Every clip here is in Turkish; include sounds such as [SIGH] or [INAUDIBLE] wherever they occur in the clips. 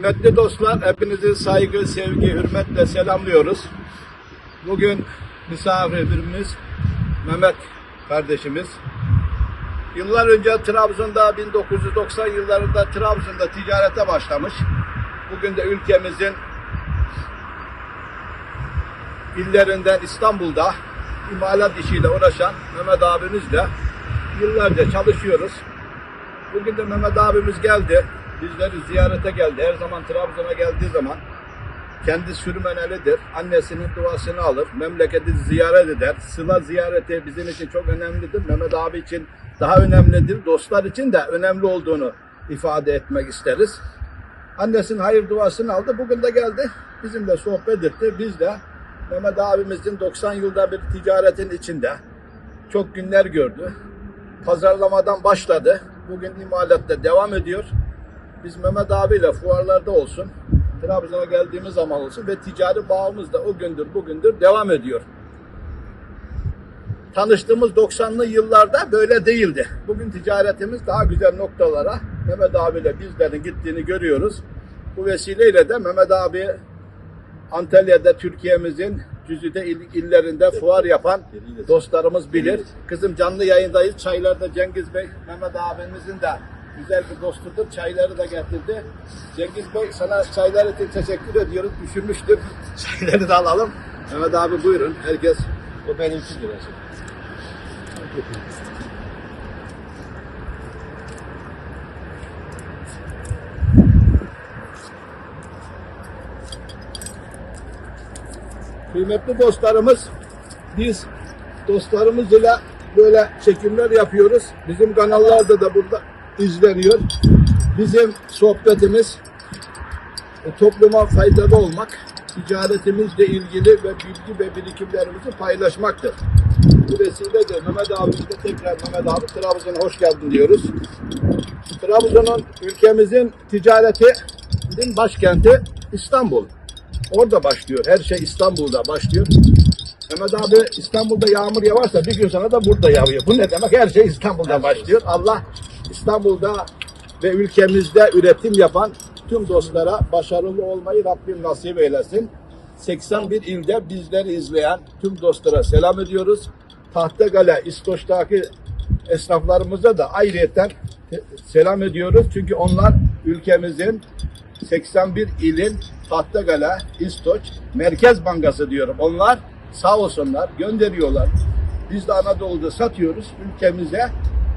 Kıymetli dostlar, hepinizi saygı, sevgi, hürmetle selamlıyoruz. Bugün misafirimiz Mehmet kardeşimiz. Yıllar önce Trabzon'da 1990 yıllarında Trabzon'da ticarete başlamış. Bugün de ülkemizin illerinden İstanbul'da imalat işiyle uğraşan Mehmet abimizle yıllarca çalışıyoruz. Bugün de Mehmet abimiz geldi. Bizleri ziyarete geldi. Her zaman Trabzon'a geldiği zaman kendi sürmenelidir. Annesinin duasını alır. Memleketi ziyaret eder. Sıla ziyareti bizim için çok önemlidir. Mehmet abi için daha önemlidir. Dostlar için de önemli olduğunu ifade etmek isteriz. Annesinin hayır duasını aldı. Bugün de geldi. Bizimle sohbet etti. Biz de Mehmet abimizin 90 yılda bir ticaretin içinde çok günler gördü. Pazarlamadan başladı. Bugün imalatta devam ediyor. Biz Mehmet abiyle fuarlarda olsun, Trabzon'a geldiğimiz zaman olsun ve ticari bağımız da o gündür bugündür devam ediyor. Tanıştığımız 90'lı yıllarda böyle değildi. Bugün ticaretimiz daha güzel noktalara Mehmet abiyle bizlerin gittiğini görüyoruz. Bu vesileyle de Mehmet abi Antalya'da Türkiye'mizin güzide il- illerinde fuar yapan dostlarımız bilir. Kızım canlı yayındayız. Çaylarda Cengiz Bey, Mehmet abimizin de güzel bir dostudur. Çayları da getirdi. Cengiz Bey sana çaylar için teşekkür ediyoruz. Düşünmüştür. [LAUGHS] Çayları da alalım. Mehmet abi buyurun. Herkes O benimkidir aslında. Kıymetli dostlarımız, biz dostlarımız ile böyle çekimler yapıyoruz. Bizim kanallarda da burada izleniyor. Bizim sohbetimiz e, topluma faydalı olmak, ticaretimizle ilgili ve bilgi ve birikimlerimizi paylaşmaktır. Bu vesileyle Mehmet abimize tekrar Mehmet abi Trabzon'a hoş geldin diyoruz. Trabzon'un ülkemizin ticaretinin başkenti İstanbul. Orada başlıyor. Her şey İstanbul'da başlıyor. Mehmet abi İstanbul'da yağmur yağarsa bir gün sonra da burada yağıyor. Bu ne demek? Her şey İstanbul'da başlıyor. Allah İstanbul'da ve ülkemizde üretim yapan tüm dostlara başarılı olmayı Rabbim nasip eylesin. 81 ilde bizleri izleyen tüm dostlara selam ediyoruz. Tahtakale, İstoç'taki esnaflarımıza da ayrıyeten selam ediyoruz. Çünkü onlar ülkemizin 81 ilin Tahtakale, İstoç, Merkez Bankası diyorum. Onlar sağ olsunlar gönderiyorlar. Biz de Anadolu'da satıyoruz. Ülkemize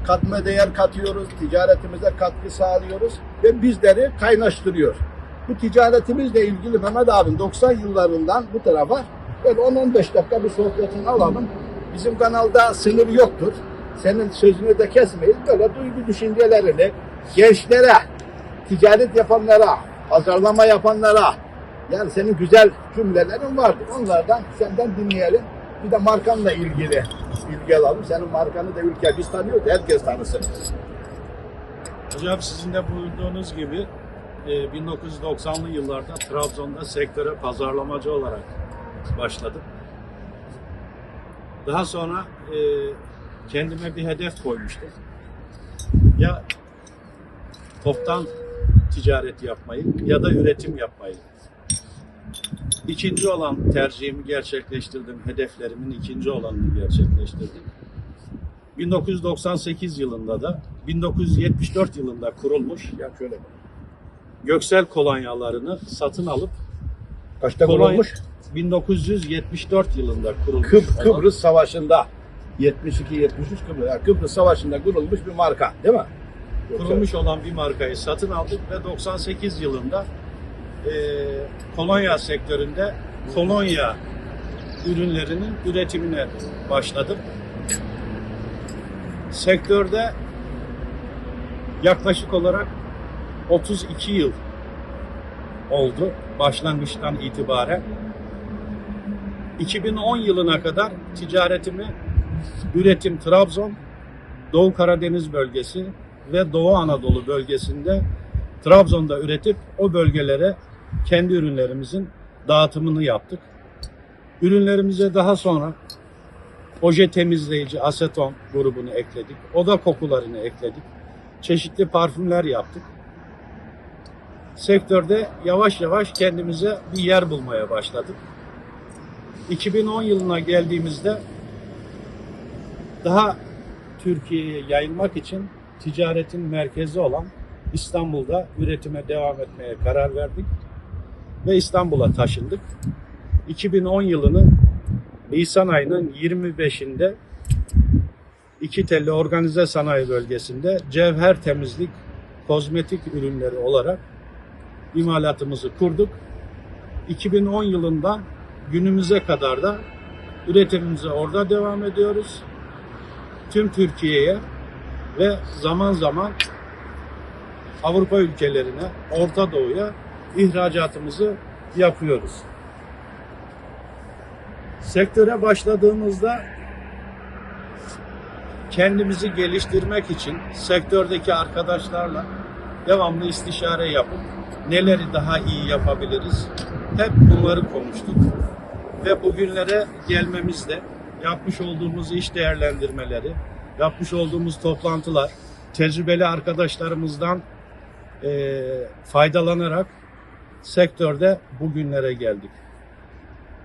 katma değer katıyoruz. Ticaretimize katkı sağlıyoruz. Ve bizleri kaynaştırıyor. Bu ticaretimizle ilgili Mehmet abim 90 yıllarından bu tarafa böyle 10-15 dakika bir sohbetini alalım. Bizim kanalda sınır yoktur. Senin sözünü de kesmeyiz. Böyle duygu düşüncelerini gençlere, ticaret yapanlara, pazarlama yapanlara, yani senin güzel cümlelerin vardır. Onlardan senden dinleyelim. Bir de markanla ilgili bilgi alalım. Senin markanı da ülke biz tanıyoruz. Herkes tanısın. Hocam sizin de buyurduğunuz gibi e, 1990'lı yıllarda Trabzon'da sektöre pazarlamacı olarak başladım. Daha sonra e, kendime bir hedef koymuştum. Ya toptan ticaret yapmayı ya da üretim yapmayı. İkinci olan tercihimi gerçekleştirdim. Hedeflerimin ikinci olanını gerçekleştirdim. 1998 yılında da 1974 yılında kurulmuş Ya şöyle. Göksel kolonyalarını satın alıp Kaçta kolonya- kurulmuş? 1974 yılında kurulmuş. Kıb- olan- Kıbrıs Savaşı'nda 72-73 Kıbrıs, yani Kıbrıs Savaşı'nda kurulmuş bir marka değil mi? kurulmuş olan bir markayı satın aldık ve 98 yılında e, kolonya sektöründe kolonya ürünlerinin üretimine başladım. Sektörde yaklaşık olarak 32 yıl oldu başlangıçtan itibaren. 2010 yılına kadar ticaretimi üretim Trabzon, Doğu Karadeniz bölgesi ve Doğu Anadolu bölgesinde Trabzon'da üretip o bölgelere kendi ürünlerimizin dağıtımını yaptık. Ürünlerimize daha sonra oje temizleyici aseton grubunu ekledik. Oda kokularını ekledik. Çeşitli parfümler yaptık. sektörde yavaş yavaş kendimize bir yer bulmaya başladık. 2010 yılına geldiğimizde daha Türkiye'ye yayılmak için ticaretin merkezi olan İstanbul'da üretime devam etmeye karar verdik ve İstanbul'a taşındık. 2010 yılının Nisan ayının 25'inde İki telli organize sanayi bölgesinde cevher temizlik kozmetik ürünleri olarak imalatımızı kurduk. 2010 yılından günümüze kadar da üretimimize orada devam ediyoruz. Tüm Türkiye'ye ve zaman zaman Avrupa ülkelerine, Orta Doğu'ya ihracatımızı yapıyoruz. Sektöre başladığımızda kendimizi geliştirmek için sektördeki arkadaşlarla devamlı istişare yapıp neleri daha iyi yapabiliriz hep bunları konuştuk. Ve bugünlere gelmemizde yapmış olduğumuz iş değerlendirmeleri, yapmış olduğumuz toplantılar, tecrübeli arkadaşlarımızdan eee, faydalanarak sektörde bugünlere geldik.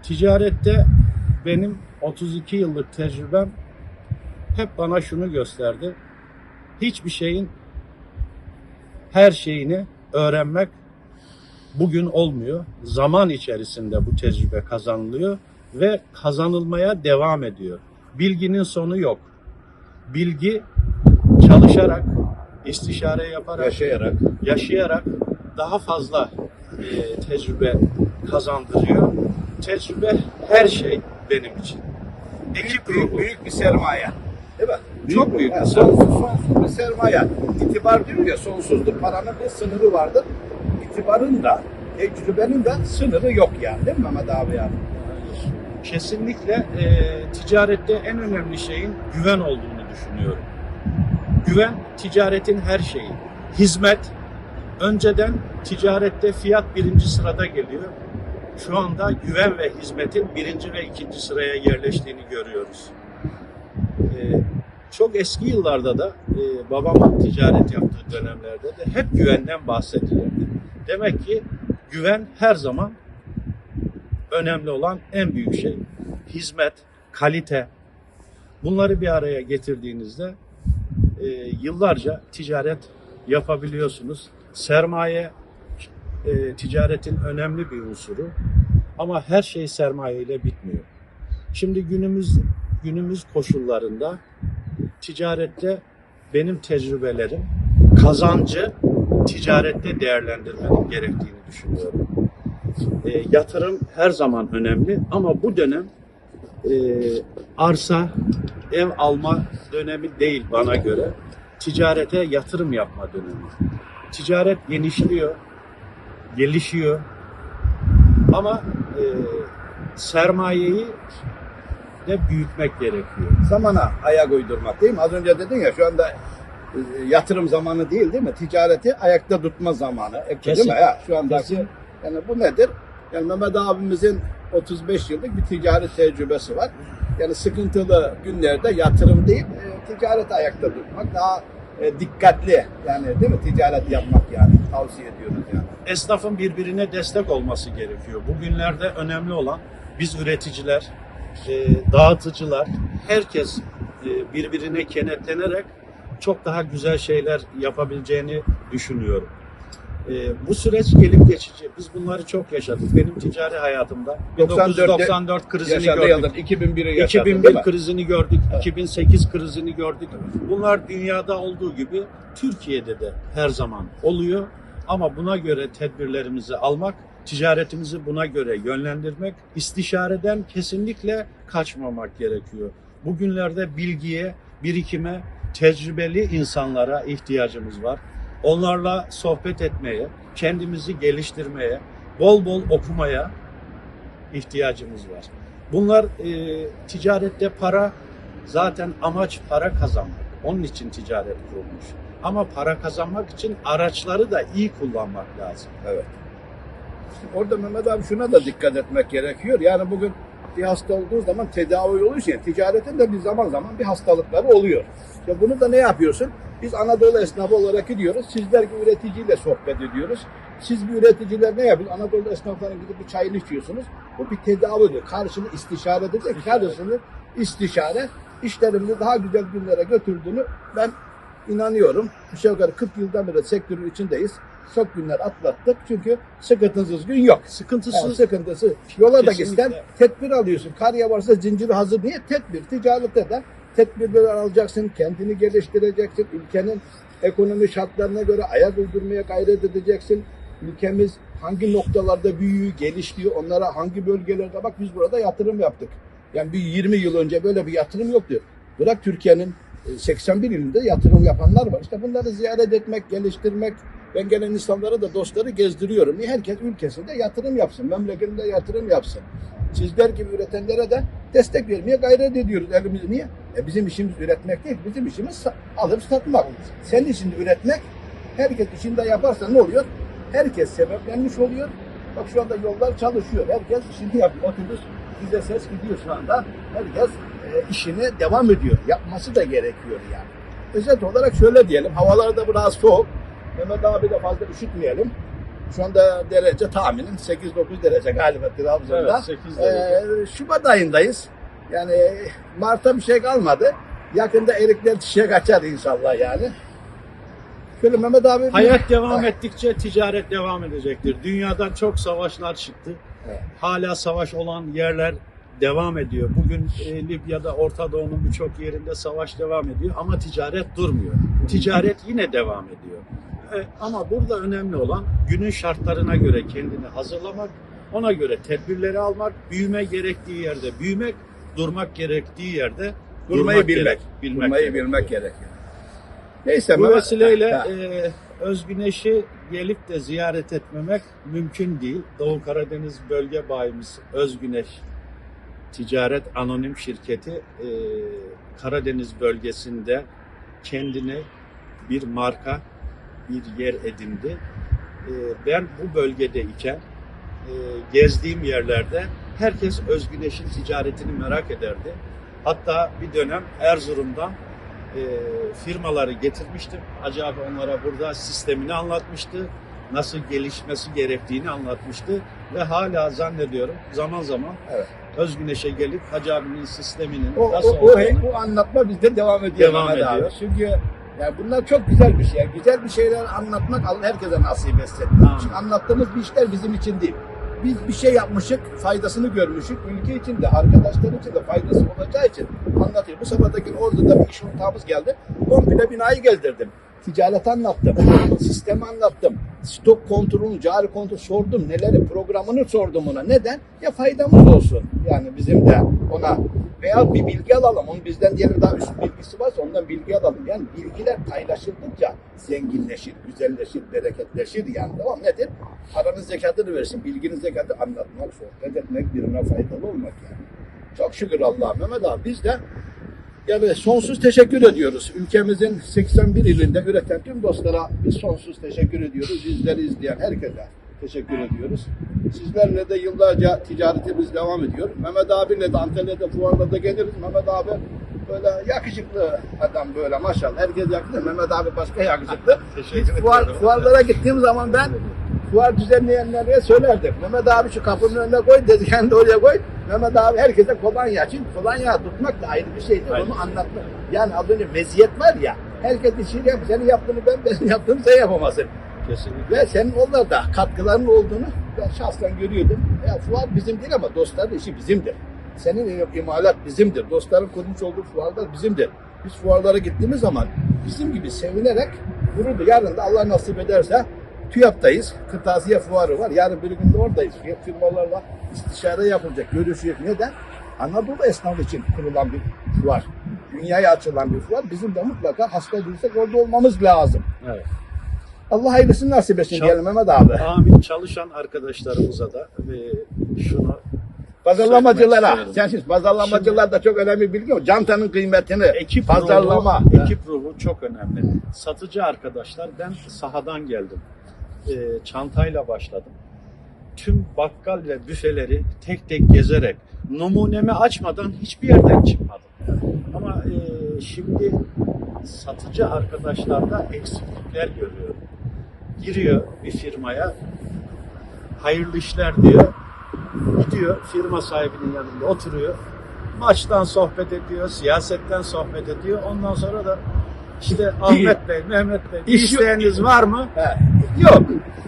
Ticarette benim 32 yıllık tecrübem hep bana şunu gösterdi. Hiçbir şeyin her şeyini öğrenmek bugün olmuyor. Zaman içerisinde bu tecrübe kazanılıyor ve kazanılmaya devam ediyor. Bilginin sonu yok. Bilgi çalışarak, istişare yaparak, Yaşayarak. yaşayarak daha fazla e, tecrübe kazandırıyor. Tecrübe her şey benim için. Ekip Büyük, ruhu. büyük bir sermaye. Değil mi? Çok büyük bir sonsuz, sonsuz bir sermaye. İtibar diyor ya sonsuzdur. Paranın bir sınırı vardır. İtibarın da, tecrübenin de sınırı yok yani. Değil mi Mehmet abi yani? Kesinlikle e, ticarette en önemli şeyin güven olduğunu düşünüyorum. Güven ticaretin her şeyi. Hizmet önceden ticarette fiyat birinci sırada geliyor. Şu anda güven ve hizmetin birinci ve ikinci sıraya yerleştiğini görüyoruz. E, çok eski yıllarda da e, babamın ticaret yaptığı dönemlerde de hep güvenden bahsedilirdi. Demek ki güven her zaman önemli olan en büyük şey. Hizmet, kalite. Bunları bir araya getirdiğinizde e, yıllarca ticaret yapabiliyorsunuz. Sermaye e, ticaretin önemli bir unsuru. Ama her şey sermaye ile bitmiyor. Şimdi günümüz günümüz koşullarında ticarette benim tecrübelerim kazancı ticarette değerlendirmenin gerektiğini düşünüyorum. E, yatırım her zaman önemli ama bu dönem e, arsa, ev alma dönemi değil bana göre. Ticarete yatırım yapma dönemi. Ticaret genişliyor, gelişiyor ama e, sermayeyi de büyütmek gerekiyor. Zamana ayak uydurmak değil mi? Az önce dedin ya şu anda e, yatırım zamanı değil değil mi? Ticareti ayakta tutma zamanı. E, Değil Kesin. mi? Ya, şu Kesin. yani bu nedir? Yani Mehmet abimizin 35 yıllık bir ticaret tecrübesi var. Yani sıkıntılı günlerde yatırım değil, e, ticareti ayakta tutmak daha e, dikkatli yani değil mi? Ticaret yapmak yani tavsiye ediyoruz yani. esnafın birbirine destek olması gerekiyor. Bugünlerde önemli olan biz üreticiler, e, dağıtıcılar, herkes e, birbirine kenetlenerek çok daha güzel şeyler yapabileceğini düşünüyorum. E, bu süreç gelip geçici. Biz bunları çok yaşadık. Benim ticari hayatımda 1994 krizini gördük. yıldır 2001'i yaşadı değil 2001 mi? krizini gördük, Evet. 2008 krizini gördük. Bunlar dünyada olduğu gibi Türkiye'de de her zaman oluyor. Ama buna göre tedbirlerimizi almak, ticaretimizi buna göre yönlendirmek, istişareden kesinlikle kaçmamak gerekiyor. Bugünlerde bilgiye, birikime, tecrübeli insanlara ihtiyacımız var. Onlarla sohbet etmeye, kendimizi geliştirmeye, bol bol okumaya ihtiyacımız var. Bunlar e, ticarette para zaten amaç para kazanmak. Onun için ticaret kurulmuş. Ama para kazanmak için araçları da iyi kullanmak lazım. Evet. Orada Mehmet abi şuna da dikkat etmek gerekiyor. Yani bugün bir hasta olduğu zaman tedavi oluyor için ticaretin de bir zaman zaman bir hastalıkları oluyor. İşte bunu da ne yapıyorsun? Biz Anadolu esnafı olarak gidiyoruz. Sizler gibi üreticiyle sohbet ediyoruz. Siz bir üreticiler ne yapıyorsunuz? Anadolu esnaflarına gidip bir çayını içiyorsunuz. Bu bir tedavidir. Karşını istişare edecek. Karşısını istişare işlerimizi daha güzel günlere götürdüğünü ben inanıyorum. Aşağı yukarı 40 yıldan beri sektörün içindeyiz. Çok günler atlattık çünkü sıkıntısız gün yok. Sıkıntısız Yani sıkıntısı. Yola da gitsen tedbir alıyorsun. Kar yağarsa zinciri hazır. Niye? Tedbir. Ticarette de tedbirleri alacaksın. Kendini geliştireceksin. Ülkenin ekonomi şartlarına göre ayak uydurmaya gayret edeceksin. Ülkemiz hangi noktalarda büyüyor, gelişiyor, onlara hangi bölgelerde bak biz burada yatırım yaptık. Yani bir 20 yıl önce böyle bir yatırım yoktu. Bırak Türkiye'nin e, 81 ilinde yatırım yapanlar var. İşte bunları ziyaret etmek, geliştirmek. Ben gelen insanlara da dostları gezdiriyorum. Niye? Herkes ülkesinde yatırım yapsın, memleketinde yatırım yapsın. Sizler gibi üretenlere de destek vermeye gayret ediyoruz elimizi. Niye? E bizim işimiz üretmek değil, bizim işimiz alıp satmak. Senin işini üretmek, herkes işinde yaparsa ne oluyor? Herkes sebeplenmiş oluyor. Bak şu anda yollar çalışıyor. Herkes işini yapıyor. Otobüs bize ses gidiyor şu anda. Herkes e, işine devam ediyor. Yapması da gerekiyor yani. Özet olarak şöyle diyelim. Havalar da biraz soğuk. Mehmet abi de fazla üşütmeyelim. Şu anda derece tahminin 8-9 derece galiba Trabzon'da. Evet, 8 derece. Ee, Şubat ayındayız. Yani Mart'a bir şey kalmadı. Yakında erikler çiçek açar inşallah yani. Şöyle Mehmet abi... Hayat devam Ah, ettikçe ticaret devam edecektir. Dünyadan çok savaşlar çıktı. Evet. Hala savaş olan yerler devam ediyor. Bugün e, Libya'da, Orta Doğu'nun birçok yerinde savaş devam ediyor ama ticaret durmuyor. Ticaret yine devam ediyor. E, ama burada önemli olan günün şartlarına göre kendini hazırlamak, ona göre tedbirleri almak, büyüme gerektiği yerde büyümek, durmak gerektiği yerde Durmayı durmak bilmek. gerek- bilmek Durmayı gerekiyor. bilmek gerekiyor. Neyse Bu vesileyle Ha, e, Özgüneş'i gelip de ziyaret etmemek mümkün değil. Doğu Karadeniz bölge bayimiz Özgüneş Ticaret Anonim Şirketi e, Karadeniz bölgesinde kendine bir marka, bir yer edindi. E, ben bu bölgedeyken e, gezdiğim yerlerde herkes Özgüneş'in ticaretini merak ederdi. Hatta bir dönem Erzurum'dan e, firmaları getirmiştim. Acaba onlara burada sistemini anlatmıştı. Nasıl gelişmesi gerektiğini anlatmıştı. Ve hala zannediyorum zaman zaman Evet. Özgüneş'e gelip Hacı abinin sisteminin O, nasıl o, o, olduğunu- o anlatma bizde devam ediyor Devam ediyor. abi. Çünkü yani bunlar çok güzel bir şey. Güzel bir şeyler anlatmak Allah herkese nasip etsin. Çünkü anlattığımız bir işler bizim için değil. Biz bir şey yapmışık, faydasını görmüşük. Ülke için de, arkadaşlar için de faydası olacağı için anlatıyor. Bu seferdeki orada da bir iş ortağımız geldi. Komple binayı gezdirdim. Ticaret anlattım, sistemi anlattım, stok kontrolünü, cari kontrol sordum, neleri programını sordum ona. Neden? Ya faydamız olsun. Yani bizim de ona veya bir bilgi alalım. Onun bizden diyelim daha üst bilgisi varsa ondan bilgi alalım. Yani bilgiler paylaşıldıkça zenginleşir, güzelleşir, bereketleşir yani. Tamam nedir? Paranın zekatını versin, bilginin zekatını anlatmak, sohbet etmek, birine faydalı olmak yani. Çok şükür Allah'a Mehmet abi biz de yani sonsuz teşekkür ediyoruz. Ülkemizin 81 ilinde üreten tüm dostlara biz sonsuz teşekkür ediyoruz. Bizleri izleyen herkese teşekkür ediyoruz. Sizlerle de yıllarca ticaretimiz devam ediyor. Mehmet abiyle de Antalya'da fuarlarda geliriz. Mehmet abi böyle yakışıklı adam böyle maşallah. Herkes yakışıklı. Mehmet abi başka yakışıklı. Biz fuar, fuarlara gittiğim zaman ben fuar düzenleyenlere söylerdim. Mehmet abi şu kapının önüne koy, dedi [LAUGHS] de oraya koy. Mehmet abi herkese kolonya. Çünkü kolonya tutmak da ayrı bir şeydir. Aynen. Onu anlatmak. Yani az önce meziyet var ya. Herkes işini yap. Senin yaptığını ben, benim yaptığımı sen yapamazsın. kesinlikle Ve senin onlarda katkıların olduğunu ben şahsen görüyordum. Ya fuar bizim değil ama dostların işi bizimdir. Senin imalat bizimdir. Dostların kurmuş olduğu fuarlar bizimdir. Biz fuarlara gittiğimiz zaman bizim gibi sevinerek gururdu. Yarın da Allah nasip ederse TÜYAP'tayız. Kırtasiye fuarı var. Yarın bir gün de oradayız. Firmalarla istişare yapılacak. Görüşecek. Neden? Anadolu esnafı için kurulan bir fuar. Dünyaya açılan bir fuar. Bizim de mutlaka hasta değilsek orada olmamız lazım. evet. Allah hayırlısını nasip etsin Çal- diyelim Mehmet abi. Amin çalışan arkadaşlarımıza da ve şunu Pazarlamacılara. Söylemek Sen şimdi pazarlamacılar da çok önemli bilgi o. Cantanın kıymetini. ekip pazarlama. ruhu, ekip ruhu çok önemli. Satıcı arkadaşlar ben sahadan geldim. Ee, çantayla başladım. Tüm bakkal ve büfeleri tek tek gezerek numunemi açmadan hiçbir yerden çıkmadım. Ama e, şimdi satıcı arkadaşlarda eksiklikler görüyorum. giriyor bir firmaya hayırlı işler diyor. Gidiyor firma sahibinin yanında oturuyor. Maçtan sohbet ediyor, siyasetten sohbet ediyor. Ondan sonra da işte Ahmet Bey, Mehmet Bey, İş isteğiniz var mı? He. Yok.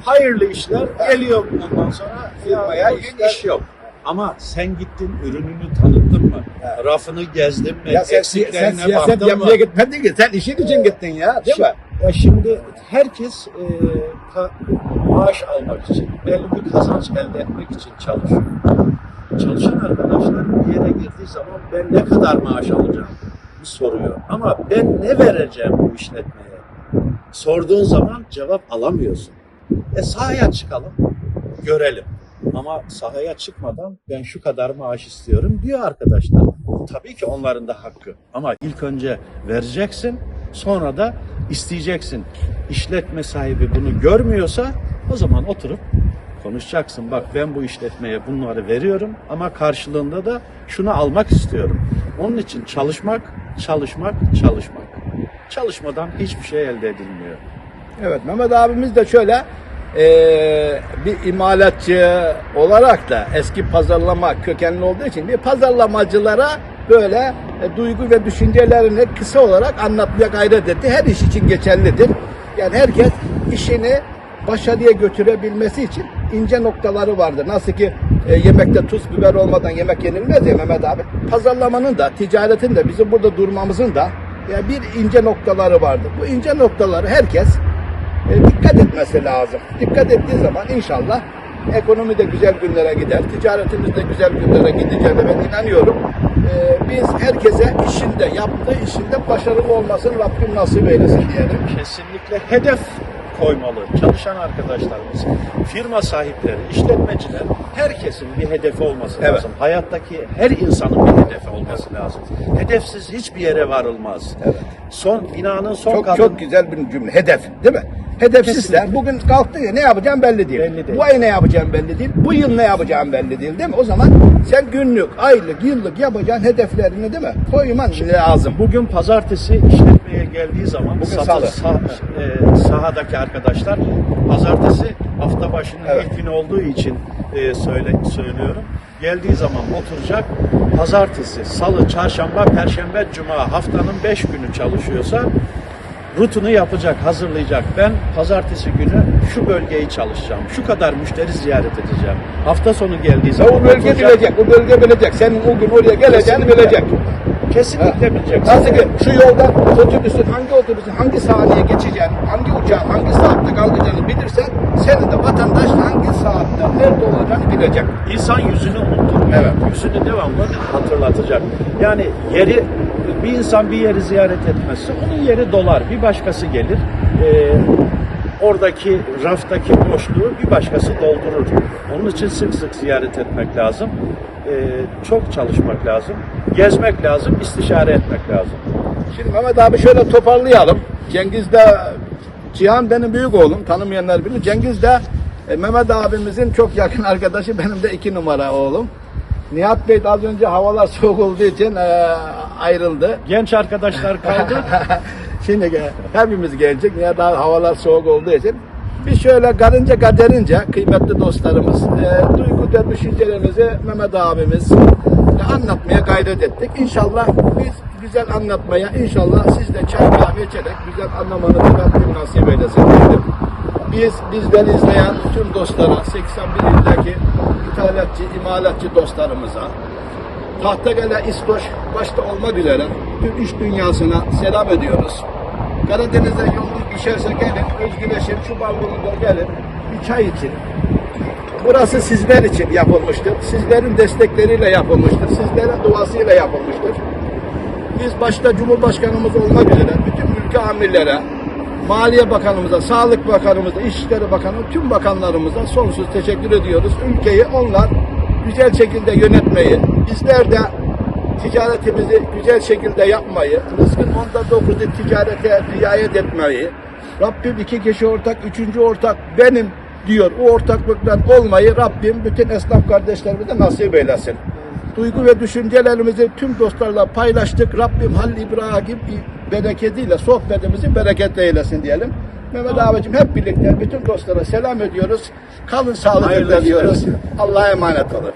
Hayırlı işler geliyor ondan sonra Firmaya ya işler- iş yok. Ama sen gittin ürününü tanıttın mı? Evet. Rafını gezdin mi? Ya sen, sen Eksiklerine siyaset baktın mı? yapmaya gitmedin ki. Sen işin için gittin ya. Değil mi? Ya şimdi herkes e, ka- maaş almak için, belli bir kazanç elde etmek için çalışıyor. Çalışan arkadaşlar bir yere girdiği zaman ben ne kadar maaş alacağım soruyor. Ama ben ne vereceğim bu işletmeye? Sorduğun zaman cevap alamıyorsun. E sahaya çıkalım, görelim. Ama sahaya çıkmadan ben şu kadar maaş istiyorum diyor arkadaşlar. Tabii ki onların da hakkı. Ama ilk önce vereceksin, sonra da isteyeceksin. İşletme sahibi bunu görmüyorsa o zaman oturup konuşacaksın. Bak ben bu işletmeye bunları veriyorum ama karşılığında da şunu almak istiyorum. Onun için çalışmak, çalışmak, çalışmak. Çalışmadan hiçbir şey elde edilmiyor. Evet Mehmet abimiz de şöyle eee, bir imalatçı olarak da eski pazarlama kökenli olduğu için bir pazarlamacılara böyle e, duygu ve düşüncelerini kısa olarak anlatmaya gayret etti. Her iş için geçerlidir. Yani herkes işini başarıya götürebilmesi için ince noktaları vardır. Nasıl ki e, yemekte tuz biber olmadan yemek yenilmez ya Mehmet abi. Pazarlamanın da, ticaretin de, bizim burada durmamızın da ya bir ince noktaları vardır. Bu ince noktaları herkes e, dikkat etmesi lazım. Dikkat ettiği zaman inşallah ekonomi de güzel günlere gider, ticaretimiz de güzel günlere gideceğine ben inanıyorum. E, biz herkese işinde, yaptığı işinde başarılı olmasını Rabbim nasip eylesin diyelim. kesinlikle hedef koymalı. Çalışan arkadaşlarımız, firma sahipleri, işletmeciler herkesin bir hedefi olması Evet. lazım. Hayattaki her insanın bir hedefi olması lazım. Hedefsiz hiçbir yere varılmaz. Evet. Son binanın son Çok katı çok güzel bir cümle. Hedef, değil mi? Hedefsizler. Kesinlikle. Bugün kalktı ya ne yapacağım belli değil. Belli değil. Bu ay ne yapacağım belli değil. Bu yıl ne yapacağım belli değil, değil mi? O zaman sen günlük, aylık, yıllık yapacağın hedeflerini değil mi? Koyman lazım. Bugün pazartesi işletmeye geldiği zaman Bugün satış salı. sah- e, sahadaki arkadaşlar pazartesi hafta başının Evet. ilk günü olduğu için e, söyle söylüyorum. Geldiği zaman oturacak. Pazartesi, salı, çarşamba, perşembe, cuma haftanın beş günü çalışıyorsa rutunu yapacak, hazırlayacak. Ben pazartesi günü şu bölgeyi çalışacağım. Şu kadar müşteri ziyaret edeceğim. Hafta sonu geldiği Ya zaman o bölge oturacak. bilecek, o bölge bilecek. Senin o gün oraya geleceğini Kesinlikle. bilecek. Kesinlikle bileceksin. Nasıl ki şu yolda otobüsün hangi otobüsün hangi saniye geçeceğini, hangi uçağın hangi saatte kalkacağını bilirsen senin de vatandaş hangi saatte nerede olacağını bilecek. İnsan yüzünü unutturmuyor. Evet. Yüzünü devamlı hatırlatacak. Yani yeri bir insan bir yeri ziyaret etmezse onun yeri dolar. Bir başkası gelir. Ee, oradaki raftaki boşluğu bir başkası doldurur. Onun için sık sık ziyaret etmek lazım. Ee, çok çalışmak lazım. Gezmek lazım. istişare etmek lazım. Şimdi Mehmet abi şöyle toparlayalım. Cengiz de Cihan benim büyük oğlum. Tanımayanlar bilir. Cengiz de e, Mehmet abimizin çok yakın arkadaşı. Benim de iki numara oğlum. Nihat Bey de az önce havalar [LAUGHS] soğuk olduğu için e, ayrıldı. Genç arkadaşlar kaldı. [LAUGHS] Şimdi hepimiz gelecek. Niye daha havalar soğuk olduğu için. Biz şöyle karınca kaderince kıymetli dostlarımız e, duygu ve düşüncelerimizi Mehmet abimiz e, anlatmaya gayret ettik. İnşallah biz güzel anlatmaya, inşallah siz de çay kahve içerek güzel anlamanızı Rabbim nasip eylesin dedim. Biz bizden izleyen tüm dostlara, 81 ildeki ithalatçı, imalatçı dostlarımıza, Tahtakale, İstoç başta olmak üzere tüm iş dünyasına selam ediyoruz. Karadeniz'e yolunuz düşerse gelin, özgüleşin, şu balkonunda gelin, bir çay için. Burası sizler için yapılmıştır. Sizlerin destekleriyle yapılmıştır. Sizlerin duasıyla yapılmıştır. Biz başta Cumhurbaşkanımız olmak üzere bütün ülke amirlere, Maliye Bakanımıza, Sağlık Bakanımıza, İçişleri Bakanı, tüm bakanlarımıza sonsuz teşekkür ediyoruz. Ülkeyi onlar güzel şekilde yönetmeyi, bizler de ticaretimizi güzel şekilde yapmayı, rızkın onda dokuzu ticarete riayet etmeyi, Rabbim iki kişi ortak, üçüncü ortak benim diyor. O ortaklıktan olmayı Rabbim bütün esnaf kardeşlerimize nasip eylesin. Duygu ve düşüncelerimizi tüm dostlarla paylaştık. Rabbim Halil İbrahim bereketiyle sohbetimizi bereketli eylesin diyelim. Mehmet abicim hep birlikte bütün dostlara selam ediyoruz. Kalın işler. diyoruz. Allah'a emanet olun.